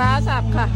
ร้าสับค่ะ